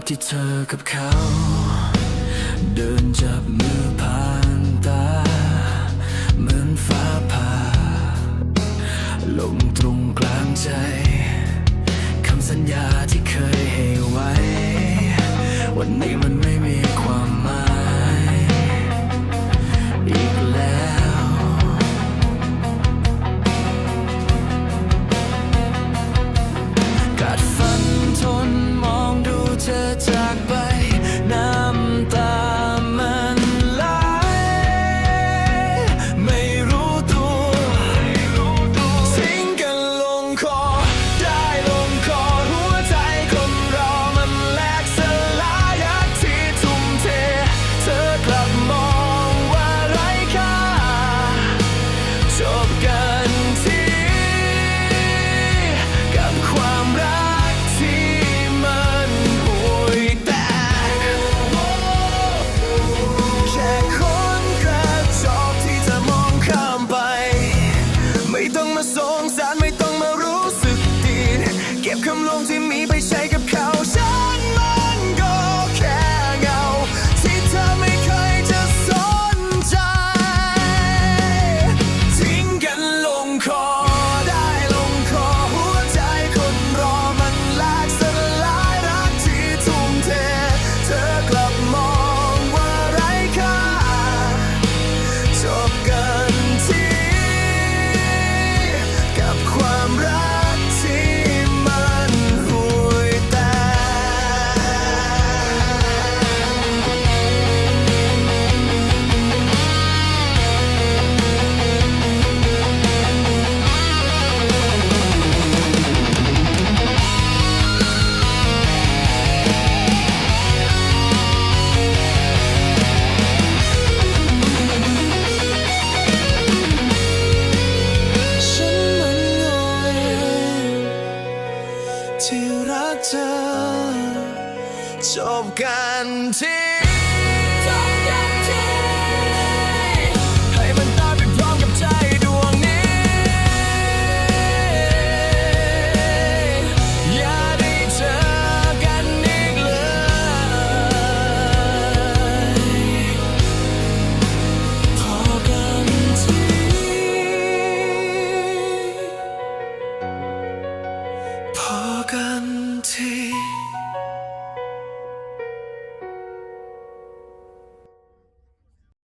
าพที่เธอกับเขา เดินจับมือผ่านตา เหมือนฟ้าผ่า ลงตรงกลางใจ คำสัญญาที่เคยให้ไว้ วันนี้มันไม่ งที่มีไปใช้กับ top canteen.